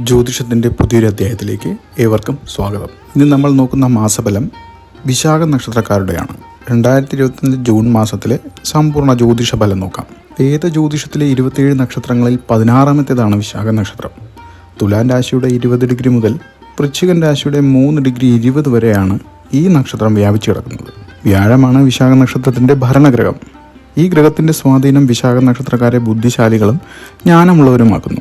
ജ്യോതിഷത്തിന്റെ പുതിയൊരു അധ്യായത്തിലേക്ക് ഏവർക്കും സ്വാഗതം. ഇന്ന് നമ്മൾ നോക്കുന്ന മാസഫലം വിശാഖ നക്ഷത്രക്കാരുടെയാണ്. രണ്ടായിരത്തി ഇരുപത്തിനാല് ജൂൺ മാസത്തിലെ സമ്പൂർണ ജ്യോതിഷ ഫലം നോക്കാം. വേദ ജ്യോതിഷത്തിലെ ഇരുപത്തിയേഴ് നക്ഷത്രങ്ങളിൽ പതിനാറാമത്തേതാണ് വിശാഖ നക്ഷത്രം? തുലാൻ രാശിയുടെ ഇരുപത് ഡിഗ്രി മുതൽ വൃശ്ചികൻ രാശിയുടെ മൂന്ന് ഡിഗ്രി ഇരുപത് വരെയാണ് ഈ നക്ഷത്രം വ്യാപിച്ചു കിടക്കുന്നത്. വ്യാഴമാണ് വിശാഖ നക്ഷത്രത്തിന്റെ ഭരണഗ്രഹം. ഈ ഗ്രഹത്തിന്റെ സ്വാധീനം വിശാഖ നക്ഷത്രക്കാരെ ബുദ്ധിശാലികളും ജ്ഞാനമുള്ളവരുമാക്കുന്നു.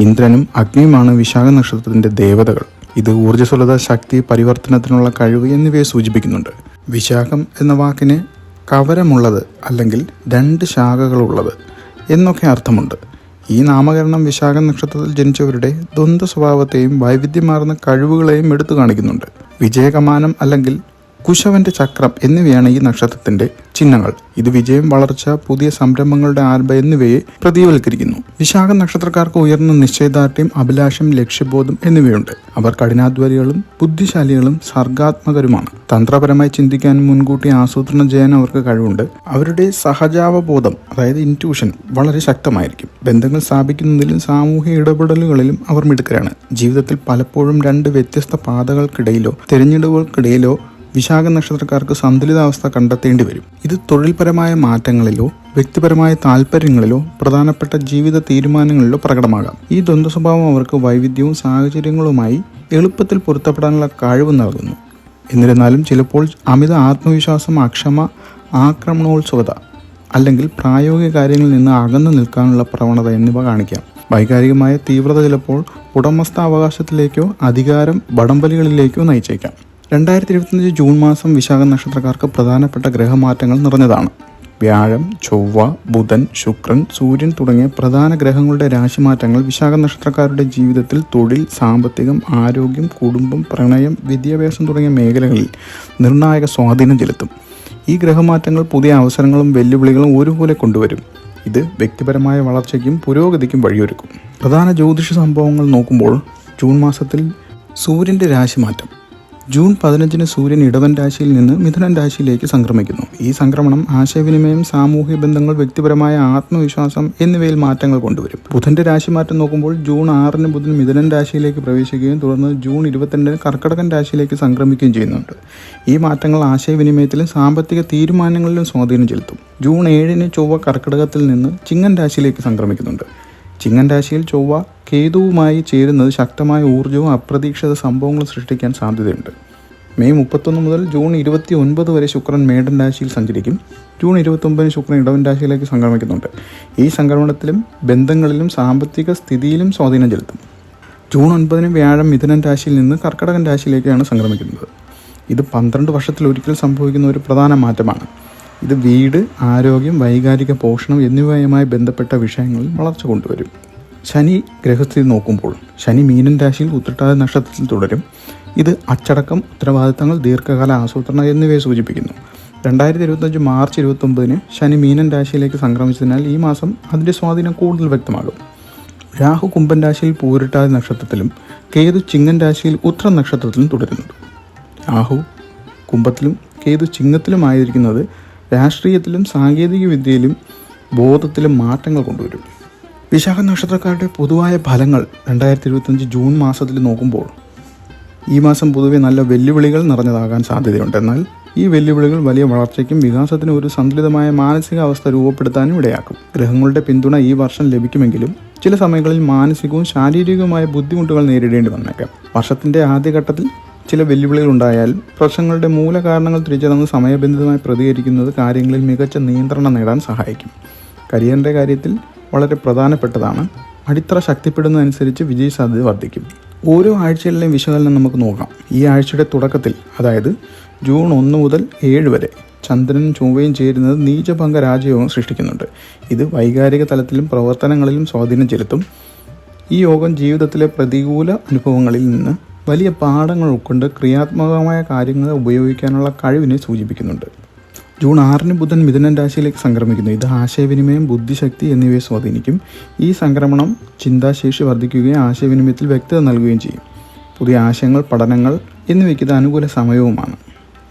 ഇന്ദ്രനും അഗ്നിയുമാണ് വിശാഖ നക്ഷത്രത്തിന്റെ ദേവതകൾ. ഇത് ഊർജസ്വലത ശക്തി പരിവർത്തനത്തിനുള്ള കഴിവ് എന്നിവയെ സൂചിപ്പിക്കുന്നുണ്ട്. വിശാഖം എന്ന വാക്കിന് കവരമുള്ളത് അല്ലെങ്കിൽ രണ്ട് ശാഖകളുള്ളത് എന്നൊക്കെ അർത്ഥമുണ്ട്. ഈ നാമകരണം വിശാഖ നക്ഷത്രത്തിൽ ജനിച്ചവരുടെ ദ്വന്ദ്വ സ്വഭാവത്തെയും വൈവിധ്യമാർന്ന കഴിവുകളെയും എടുത്തു കാണിക്കുന്നുണ്ട്. വിജയകമാനം അല്ലെങ്കിൽ കുശവന്റെ ചക്രം എന്നിവയാണ് ഈ നക്ഷത്രത്തിന്റെ ചിഹ്നങ്ങൾ. ഇത് വിജയം വളർച്ച പുതിയ സംരംഭങ്ങളുടെ ആരംഭം എന്നിവയെ പ്രതിവൽക്കരിക്കുന്നു. വിശാഖ നക്ഷത്രക്കാർക്ക് ഉയർന്ന നിശ്ചയദാർഢ്യം അഭിലാഷം ലക്ഷ്യബോധം എന്നിവയുണ്ട്. അവർ കഠിനാധ്വാനികളും ബുദ്ധിശാലികളും സർഗാത്മകരുമാണ്. തന്ത്രപരമായി ചിന്തിക്കാൻ മുൻകൂട്ടി ആസൂത്രണം ചെയ്യാൻ അവർക്ക് കഴിവുണ്ട്. അവരുടെ സഹജാവബോധം അതായത് ഇന്റ്യൂഷൻ വളരെ ശക്തമായിരിക്കും. ബന്ധങ്ങൾ സ്ഥാപിക്കുന്നതിലും സാമൂഹിക ഇടപെടലുകളിലും അവർ മിടുക്കരാണ്. ജീവിതത്തിൽ പലപ്പോഴും രണ്ട് വ്യത്യസ്ത പാതകൾക്കിടയിലോ തിരഞ്ഞെടുപ്പുകൾക്കിടയിലോ വിശാഖ നക്ഷത്രക്കാർക്ക് സന്തുലിതാവസ്ഥ കണ്ടെത്തേണ്ടി വരും. ഇത് തൊഴിൽപരമായ മാറ്റങ്ങളിലോ വ്യക്തിപരമായ താല്പര്യങ്ങളിലോ പ്രധാനപ്പെട്ട ജീവിത തീരുമാനങ്ങളിലോ പ്രകടമാകാം. ഈ ദ്വന്ദ്വ സ്വഭാവം അവർക്ക് വൈവിധ്യവും സാഹചര്യങ്ങളുമായി എളുപ്പത്തിൽ പൊരുത്തപ്പെടാനുള്ള കഴിവ് നൽകുന്നു. എന്നിരുന്നാലും ചിലപ്പോൾ അമിത ആത്മവിശ്വാസം അക്ഷമ ആക്രമണോത്സുകത അല്ലെങ്കിൽ പ്രായോഗിക കാര്യങ്ങളിൽ നിന്ന് അകന്നു നിൽക്കാനുള്ള പ്രവണത എന്നിവ കാണിക്കാം. വൈകാരികമായ തീവ്രത ചിലപ്പോൾ ഉടമസ്ഥാവകാശത്തിലേക്കോ അധികാരം വടംവലികളിലേക്കോ നയിച്ചേക്കാം. രണ്ടായിരത്തി ഇരുപത്തിയഞ്ച് ജൂൺ മാസം വിശാഖ നക്ഷത്രക്കാർക്ക് പ്രധാനപ്പെട്ട ഗ്രഹമാറ്റങ്ങൾ നിറഞ്ഞതാണ്. വ്യാഴം ചൊവ്വ ബുധൻ ശുക്രൻ സൂര്യൻ തുടങ്ങിയ പ്രധാന ഗ്രഹങ്ങളുടെ രാശിമാറ്റങ്ങൾ വിശാഖ നക്ഷത്രക്കാരുടെ ജീവിതത്തിൽ തൊഴിൽ സാമ്പത്തികം ആരോഗ്യം കുടുംബം പ്രണയം വിദ്യാഭ്യാസം തുടങ്ങിയ മേഖലകളിൽ നിർണായക സ്വാധീനം ചെലുത്തും. ഈ ഗ്രഹമാറ്റങ്ങൾ പുതിയ അവസരങ്ങളും വെല്ലുവിളികളും ഒരുപോലെ കൊണ്ടുവരും. ഇത് വ്യക്തിപരമായ വളർച്ചയ്ക്കും പുരോഗതിക്കും വഴിയൊരുക്കും. പ്രധാന ജ്യോതിഷ സംഭവങ്ങൾ നോക്കുമ്പോൾ ജൂൺ മാസത്തിൽ സൂര്യന്റെ രാശിമാറ്റം ജൂൺ പതിനഞ്ചിന് സൂര്യൻ ഇടവൻ രാശിയിൽ നിന്ന് മിഥുനൻ രാശിയിലേക്ക് സംക്രമിക്കുന്നു. ഈ സംക്രമണം ആശയവിനിമയം സാമൂഹിക ബന്ധങ്ങൾ വ്യക്തിപരമായ ആത്മവിശ്വാസം എന്നിവയിൽ മാറ്റങ്ങൾ കൊണ്ടുവരും. ബുധന്റെ രാശി മാറ്റം നോക്കുമ്പോൾ ജൂൺ ആറിന് ബുധൻ മിഥുനൻ രാശിയിലേക്ക് പ്രവേശിക്കുകയും തുടർന്ന് ജൂൺ ഇരുപത്തിരണ്ടിന് കർക്കടകൻ രാശിയിലേക്ക് സംക്രമിക്കുകയും ചെയ്യുന്നുണ്ട്. ഈ മാറ്റങ്ങൾ ആശയവിനിമയത്തിലും സാമ്പത്തിക തീരുമാനങ്ങളിലും സ്വാധീനം ചെലുത്തും. ജൂൺ ഏഴിന് ചൊവ്വ കർക്കിടകത്തിൽ നിന്ന് ചിങ്ങൻ രാശിയിലേക്ക് സംക്രമിക്കുന്നുണ്ട്. ചിങ്ങൻ രാശിയിൽ ചൊവ്വ കേതുവുമായി ചേരുന്നത് ശക്തമായ ഊർജവും അപ്രതീക്ഷിത സംഭവങ്ങളും സൃഷ്ടിക്കാൻ സാധ്യതയുണ്ട്. മെയ് മുപ്പത്തൊന്ന് മുതൽ ജൂൺ ഇരുപത്തി ഒൻപത് വരെ ശുക്രൻ മേടൻ രാശിയിൽ സഞ്ചരിക്കും. ജൂൺ ഇരുപത്തൊമ്പതിന് ശുക്രൻ ഇടവൻ രാശിയിലേക്ക് സംക്രമിക്കുന്നുണ്ട്. ഈ സംക്രമണത്തിലും ബന്ധങ്ങളിലും സാമ്പത്തിക സ്ഥിതിയിലും സ്വാധീനം ചെലുത്തും. ജൂൺ ഒൻപതിന് വ്യാഴം മിഥുനൻ രാശിയിൽ നിന്ന് കർക്കടകൻ രാശിയിലേക്കാണ് സംക്രമിക്കുന്നത്. ഇത് പന്ത്രണ്ട് വർഷത്തിൽ ഒരിക്കൽ സംഭവിക്കുന്ന ഒരു പ്രധാന മാറ്റമാണ്. ഇത് വീട് ആരോഗ്യം വൈകാരിക പോഷണം എന്നിവയുമായി ബന്ധപ്പെട്ട വിഷയങ്ങളിൽ വളർച്ച കൊണ്ടുവരും. ശനി ഗ്രഹസ്ഥിതി നോക്കുമ്പോൾ ശനി മീനൻ രാശിയിൽ ഉത്രട്ടാതി നക്ഷത്രത്തിൽ തുടരും. ഇത് അച്ചടക്കം ഉത്തരവാദിത്തങ്ങൾ ദീർഘകാല ആസൂത്രണം എന്നിവയെ സൂചിപ്പിക്കുന്നു. രണ്ടായിരത്തി ഇരുപത്തഞ്ച് മാർച്ച് ഇരുപത്തൊമ്പതിന് ശനി മീനൻ രാശിയിലേക്ക് സംക്രമിച്ചതിനാൽ ഈ മാസം അതിന്റെ സ്വാധീനം കൂടുതൽ വ്യക്തമാകും. രാഹു കുംഭൻ രാശിയിൽ പൂരിട്ടാതി നക്ഷത്രത്തിലും കേതു ചിങ്ങൻ രാശിയിൽ ഉത്ര നക്ഷത്രത്തിലും തുടരുന്നുണ്ട്. രാഹു കുംഭത്തിലും കേതു ചിങ്ങത്തിലുമായിരിക്കുന്നത് രാഷ്ട്രീയത്തിലും സാങ്കേതിക വിദ്യയിലും ബോധത്തിലും മാറ്റങ്ങൾ കൊണ്ടുവരും. വിശാഖ നക്ഷത്രക്കാരുടെ പൊതുവായ ഫലങ്ങൾ രണ്ടായിരത്തി ഇരുപത്തഞ്ച് ജൂൺ മാസത്തിൽ നോക്കുമ്പോൾ ഈ മാസം പൊതുവെ നല്ല വെല്ലുവിളികൾ നിറഞ്ഞതാകാൻ സാധ്യതയുണ്ട്. എന്നാൽ ഈ വെല്ലുവിളികൾ വലിയ വളർച്ചയ്ക്കും വികാസത്തിനും ഒരു സന്തുലിതമായ മാനസികാവസ്ഥ രൂപപ്പെടുത്താനും ഇടയാക്കും. ഗ്രഹങ്ങളുടെ പിന്തുണ ഈ വർഷം ലഭിക്കുമെങ്കിലും ചില സമയങ്ങളിൽ മാനസികവും ശാരീരികവുമായ ബുദ്ധിമുട്ടുകൾ നേരിടേണ്ടി വന്നേക്കാം. വർഷത്തിന്റെ ആദ്യഘട്ടത്തിൽ ചില വെല്ലുവിളികൾ ഉണ്ടായാൽ പ്രശ്നങ്ങളുടെ മൂലകാരണങ്ങൾ തിരിച്ചറിഞ്ഞ് സമയബന്ധിതമായി പ്രതികരിക്കുന്നത് കാര്യങ്ങളിൽ മികച്ച നിയന്ത്രണം നേടാൻ സഹായിക്കും. കരിയറിന്റെ കാര്യത്തിൽ വളരെ പ്രധാനപ്പെട്ടതാണ്. അടിത്തറ ശക്തിപ്പെടുന്നതനുസരിച്ച് വിജയ സാധ്യത വർദ്ധിക്കും. ഓരോ ആഴ്ചകളിലെയും വിശകലനം നമുക്ക് നോക്കാം. ഈ ആഴ്ചയുടെ തുടക്കത്തിൽ അതായത് ജൂൺ ഒന്ന് മുതൽ ഏഴ് വരെ ചന്ദ്രനും ചൊവ്വയും ചേരുന്നത് നീചഭംഗ രാജയോഗം സൃഷ്ടിക്കുന്നുണ്ട്. ഇത് വൈകാരിക തലത്തിലും പ്രവർത്തനങ്ങളിലും സ്വാധീനം ചെലുത്തും. ഈ യോഗം ജീവിതത്തിലെ പ്രതികൂല അനുഭവങ്ങളിൽ നിന്ന് വലിയ പാഠങ്ങൾ ഉൾക്കൊണ്ട് ക്രിയാത്മകമായ കാര്യങ്ങൾ ഉപയോഗിക്കാനുള്ള കഴിവിനെ സൂചിപ്പിക്കുന്നുണ്ട്. ജൂൺ ആറിന് ബുധൻ മിഥുനൻ രാശിയിലേക്ക് സംക്രമിക്കുന്നു. ഇത് ആശയവിനിമയം ബുദ്ധിശക്തി എന്നിവയെ സ്വാധീനിക്കും. ഈ സംക്രമണം ചിന്താശേഷി വർദ്ധിക്കുകയും ആശയവിനിമയത്തിൽ വ്യക്തത നൽകുകയും ചെയ്യും. പുതിയ ആശയങ്ങൾ പഠനങ്ങൾ എന്നിവയ്ക്ക് ഇത് അനുകൂല സമയവുമാണ്.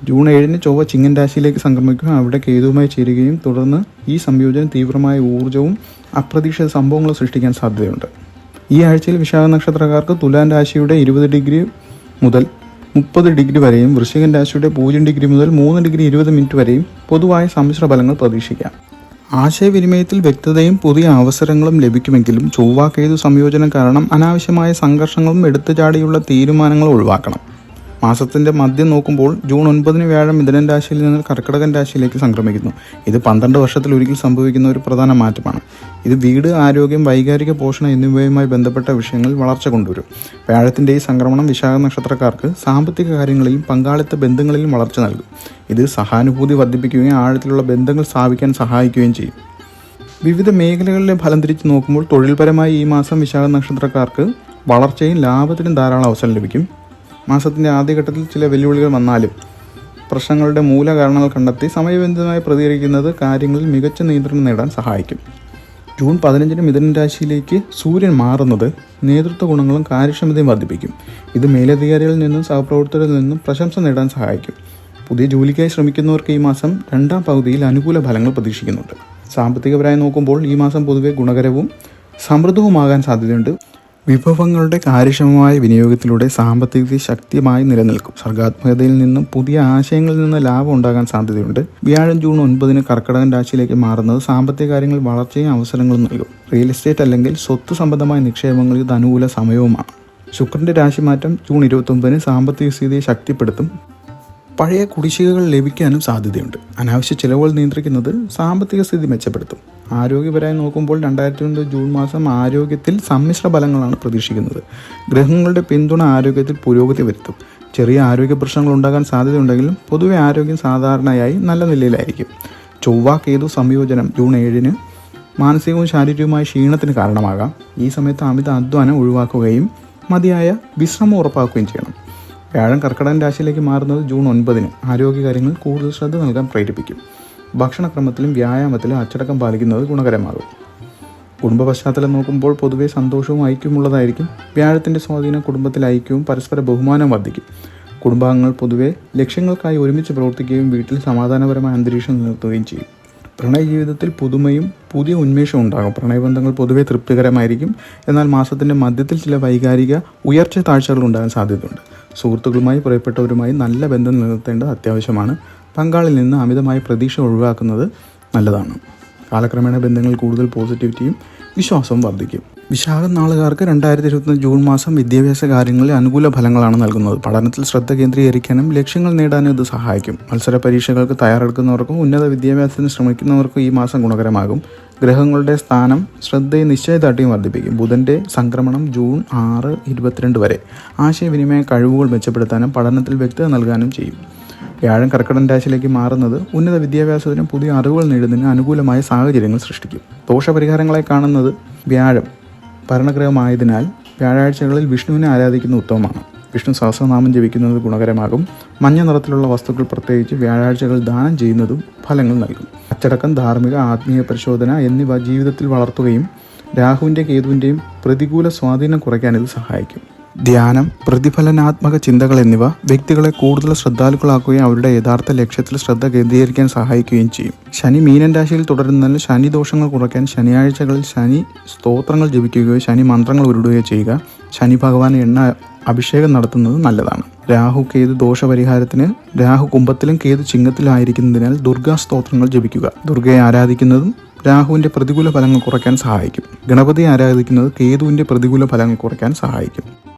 ജൂൺ ഏഴിന് ചൊവ്വ ചിങ്ങൻ രാശിയിലേക്ക് സംക്രമിക്കുകയും അവിടെ കേതുവുമായി ചേരുകയും തുടർന്ന് ഈ സംയോജനം തീവ്രമായ ഊർജവും അപ്രതീക്ഷിത സംഭവങ്ങളും സൃഷ്ടിക്കാൻ സാധ്യതയുണ്ട്. ഈ ആഴ്ചയിൽ വിശാഖ നക്ഷത്രക്കാർക്ക് തുലാൻ രാശിയുടെ ഇരുപത് ഡിഗ്രി മുതൽ മുപ്പത് ഡിഗ്രി വരെയും വൃശ്ചികൻ രാശിയുടെ പൂജ്യം ഡിഗ്രി മുതൽ മൂന്ന് ഡിഗ്രി ഇരുപത് മിനിറ്റ് വരെയും പൊതുവായ സമ്മിശ്ര ഫലങ്ങൾ പ്രതീക്ഷിക്കാം. ആശയവിനിമയത്തിൽ വ്യക്തതയും പുതിയ അവസരങ്ങളും ലഭിക്കുമെങ്കിലും ചൊവ്വാക്കേതു സംയോജനം കാരണം അനാവശ്യമായ സംഘർഷങ്ങളും എടുത്തുചാടിയുള്ള തീരുമാനങ്ങളും ഒഴിവാക്കണം. മാസത്തിന്റെ മധ്യം നോക്കുമ്പോൾ ജൂൺ ഒൻപതിന് വ്യാഴം മിഥുനൻ രാശിയിൽ നിന്ന് കർക്കിടകൻ രാശിയിലേക്ക് സംക്രമിക്കുന്നു. ഇത് പന്ത്രണ്ട് വർഷത്തിൽ ഒരിക്കൽ സംഭവിക്കുന്ന ഒരു പ്രധാന മാറ്റമാണ്. ഇത് വീട് ആരോഗ്യം വൈകാരിക പോഷണം എന്നിവയുമായി ബന്ധപ്പെട്ട വിഷയങ്ങളിൽ വളർച്ച കൊണ്ടുവരും. വ്യാഴത്തിന്റെ ഈ സംക്രമണം വിശാഖ നക്ഷത്രക്കാർക്ക് സാമ്പത്തിക കാര്യങ്ങളിലും പങ്കാളിത്ത ബന്ധങ്ങളിലും വളർച്ച നൽകും. ഇത് സഹാനുഭൂതി വർദ്ധിപ്പിക്കുകയും ആഴത്തിലുള്ള ബന്ധങ്ങൾ സ്ഥാപിക്കാൻ സഹായിക്കുകയും ചെയ്യും. വിവിധ മേഖലകളിലെ ഫലം തിരിച്ച് നോക്കുമ്പോൾ തൊഴിൽപരമായി ഈ മാസം വിശാഖ നക്ഷത്രക്കാർക്ക് വളർച്ചയും ലാഭത്തിനും ധാരാളം അവസരം ലഭിക്കും. മാസത്തിന്റെ ആദ്യഘട്ടത്തിൽ ചില വെല്ലുവിളികൾ വന്നാലും പ്രശ്നങ്ങളുടെ മൂലകാരണങ്ങൾ കണ്ടെത്തി സമയബന്ധിതമായി പ്രതികരിക്കുന്നത് കാര്യങ്ങളിൽ മികച്ച നിയന്ത്രണം നേടാൻ സഹായിക്കും. ജൂൺ പതിനഞ്ചിന് മിഥുനൻ രാശിയിലേക്ക് സൂര്യൻ മാറുന്നത് നേതൃത്വ ഗുണങ്ങളും കാര്യക്ഷമതയും വർദ്ധിപ്പിക്കും. ഇത് മേലധികാരികളിൽ നിന്നും സഹപ്രവർത്തകരിൽ നിന്നും പ്രശംസ നേടാൻ സഹായിക്കും. പുതിയ ജോലിക്കായി ശ്രമിക്കുന്നവർക്ക് ഈ മാസം രണ്ടാം പകുതിയിൽ അനുകൂല ഫലങ്ങൾ പ്രതീക്ഷിക്കുന്നുണ്ട്. സാമ്പത്തികപരമായി നോക്കുമ്പോൾ ഈ മാസം പൊതുവെ ഗുണകരവും സമൃദ്ധവുമാകാൻ സാധ്യതയുണ്ട്. വിഭവങ്ങളുടെ കാര്യക്ഷമമായ വിനിയോഗത്തിലൂടെ സാമ്പത്തിക ശക്തിയായി നിലനിൽക്കും. സർഗാത്മകതയിൽ നിന്നും പുതിയ ആശയങ്ങളിൽ നിന്ന് ലാഭം ഉണ്ടാകാൻ സാധ്യതയുണ്ട്. വ്യാഴം ജൂൺ ഒൻപതിന് കർക്കിടകൻ രാശിയിലേക്ക് മാറുന്നത് സാമ്പത്തിക കാര്യങ്ങൾ വളർച്ചയും അവസരങ്ങളും നൽകും. റിയൽ എസ്റ്റേറ്റ് അല്ലെങ്കിൽ സ്വത്ത് സംബന്ധമായ നിക്ഷേപങ്ങൾ ഇത് അനുകൂല സമയവുമാണ്. ശുക്രന്റെ രാശിമാറ്റം ജൂൺ ഇരുപത്തൊമ്പതിന് സാമ്പത്തിക സ്ഥിതിയെ ശക്തിപ്പെടുത്തും. പഴയ കുടിശ്ശികകൾ ലഭിക്കാനും സാധ്യതയുണ്ട്. അനാവശ്യ ചിലവുകൾ നിയന്ത്രിക്കുന്നത് സാമ്പത്തിക സ്ഥിതി മെച്ചപ്പെടുത്തും. ആരോഗ്യപരമായി നോക്കുമ്പോൾ രണ്ടായിരത്തി ഒൻപത് ജൂൺ മാസം ആരോഗ്യത്തിൽ സമ്മിശ്ര ഫലങ്ങളാണ് പ്രതീക്ഷിക്കുന്നത്. ഗ്രഹങ്ങളുടെ പിന്തുണ ആരോഗ്യത്തിൽ പുരോഗതി വരുത്തും. ചെറിയ ആരോഗ്യ പ്രശ്നങ്ങൾ ഉണ്ടാകാൻ സാധ്യതയുണ്ടെങ്കിലും പൊതുവെ ആരോഗ്യം സാധാരണയായി നല്ല നിലയിലായിരിക്കും. ചൊവ്വ കേതു സംയോജനം ജൂൺ ഏഴിന് മാനസികവും ശാരീരികവുമായ ക്ഷീണത്തിന് കാരണമാകാം. ഈ സമയത്ത് അമിത അധ്വാനം ഒഴിവാക്കുകയും മതിയായ വിശ്രമം ഉറപ്പാക്കുകയും ചെയ്യണം. വ്യാഴം കർക്കിടകൻ രാശിയിലേക്ക് മാറുന്നത് ജൂൺ ഒൻപതിന് ആരോഗ്യകാര്യങ്ങളിൽ കൂടുതൽ ശ്രദ്ധ നൽകാൻ പ്രേരിപ്പിക്കും. ഭക്ഷണക്രമത്തിലും വ്യായാമത്തിലും അച്ചടക്കം പാലിക്കുന്നത് ഗുണകരമാകും. കുടുംബ പശ്ചാത്തലം നോക്കുമ്പോൾ പൊതുവെ സന്തോഷവും ഐക്യമുള്ളതായിരിക്കും. വ്യാഴത്തിന്റെ സ്വാധീനം കുടുംബത്തിലെ ഐക്യവും പരസ്പര ബഹുമാനവും വർദ്ധിക്കും. കുടുംബാംഗങ്ങൾ പൊതുവെ ലക്ഷ്യങ്ങൾക്കായി ഒരുമിച്ച് പ്രവർത്തിക്കുകയും വീട്ടിൽ സമാധാനപരമായ അന്തരീക്ഷം നിലനിർത്തുകയും ചെയ്യും. പ്രണയ ജീവിതത്തിൽ പുതുമയും പുതിയ ഉന്മേഷവും ഉണ്ടാകും. പ്രണയബന്ധങ്ങൾ പൊതുവെ തൃപ്തികരമായിരിക്കും. എന്നാൽ മാസത്തിന്റെ മധ്യത്തിൽ ചില വൈകാരിക ഉയർച്ച താഴ്ചകൾ ഉണ്ടാകാൻ സാധ്യതയുണ്ട്. സുഹൃത്തുക്കളുമായി പ്രിയപ്പെട്ടവരുമായി നല്ല ബന്ധം നിലനിർത്തേണ്ടത് അത്യാവശ്യമാണ്. പങ്കാളിൽ നിന്ന് അമിതമായ പ്രതീക്ഷ ഒഴിവാക്കുന്നത് നല്ലതാണ്. കാലക്രമേണ ബന്ധങ്ങളിൽ കൂടുതൽ പോസിറ്റിവിറ്റിയും വിശ്വാസവും വർദ്ധിക്കും. വിശാഖ നാളുകാർക്ക് രണ്ടായിരത്തി ഇരുപത്തൊന്ന് ജൂൺ മാസം വിദ്യാഭ്യാസ കാര്യങ്ങളിൽ അനുകൂല ഫലങ്ങളാണ് നൽകുന്നത്. പഠനത്തിൽ ശ്രദ്ധ കേന്ദ്രീകരിക്കാനും ലക്ഷ്യങ്ങൾ നേടാനും ഇത് സഹായിക്കും. മത്സര പരീക്ഷകൾക്ക് തയ്യാറെടുക്കുന്നവർക്കും ഉന്നത വിദ്യാഭ്യാസത്തിന് ശ്രമിക്കുന്നവർക്കും ഈ മാസം ഗുണകരമാകും. ഗ്രഹങ്ങളുടെ സ്ഥാനം ശ്രദ്ധയെ നിശ്ചയദാർഢ്യം വർദ്ധിപ്പിക്കും. ബുധന്റെ സംക്രമണം ജൂൺ ആറ് ഇരുപത്തിരണ്ട് വരെ ആശയവിനിമയ കഴിവുകൾ മെച്ചപ്പെടുത്താനും പഠനത്തിൽ വ്യക്തത നൽകാനും ചെയ്യും. വ്യാഴം കർക്കിടൻ രാശിയിലേക്ക് മാറുന്നത് ഉന്നത വിദ്യാഭ്യാസത്തിനും പുതിയ അറിവുകൾ നേടുന്നതിന് അനുകൂലമായ സാഹചര്യങ്ങൾ സൃഷ്ടിക്കും. ദോഷപരിഹാരങ്ങളെ കാണുന്നത് വ്യാഴം ഭരണഗ്രഹമായതിനാൽ വ്യാഴാഴ്ചകളിൽ വിഷ്ണുവിനെ ആരാധിക്കുന്ന ഉത്തമമാണ്. വിഷ്ണു സഹസ്രനാമം ജപിക്കുന്നത് ഗുണകരമാകും. മഞ്ഞ നിറത്തിലുള്ള വസ്തുക്കൾ പ്രത്യേകിച്ച് വ്യാഴാഴ്ചകൾ ദാനം ചെയ്യുന്നതും ഫലങ്ങൾ നൽകും. അച്ചടക്കം ധാർമ്മിക ആത്മീയ പരിശോധന എന്നിവ ജീവിതത്തിൽ വളർത്തുകയും രാഹുവിന്റെ കേതുവിന്റെയും പ്രതികൂല സ്വാധീനം കുറയ്ക്കാൻ ഇത് സഹായിക്കും. ധ്യാനം പ്രതിഫലനാത്മക ചിന്തകൾ എന്നിവ വ്യക്തികളെ കൂടുതൽ ശ്രദ്ധാലുക്കളാക്കുകയും അവരുടെ യഥാർത്ഥ ലക്ഷ്യത്തിൽ ശ്രദ്ധ കേന്ദ്രീകരിക്കാൻ സഹായിക്കുകയും ചെയ്യും. ശനി മീനൻ രാശിയിൽ തുടരുന്നതിന് ശനി ദോഷങ്ങൾ കുറയ്ക്കാൻ ശനിയാഴ്ചകളിൽ ശനി സ്തോത്രങ്ങൾ ജപിക്കുകയോ ശനി മന്ത്രങ്ങൾ ഉരുടുകയോ ചെയ്യുക. ശനി ഭഗവാൻ എണ്ണ അഭിഷേകം നടത്തുന്നത് നല്ലതാണ്. രാഹു കേതു ദോഷപരിഹാരത്തിന് രാഹു കുംഭത്തിലും കേതു ചിങ്ങത്തിലും ആയിരിക്കുന്നതിനാൽ ദുർഗാ സ്തോത്രങ്ങൾ ജപിക്കുക. ദുർഗയെ ആരാധിക്കുന്നതും രാഹുവിന്റെ പ്രതികൂല ഫലങ്ങൾ കുറയ്ക്കാൻ സഹായിക്കും. ഗണപതി ആരാധിക്കുന്നത് കേതുവിന്റെ പ്രതികൂല ഫലങ്ങൾ കുറയ്ക്കാൻ സഹായിക്കും.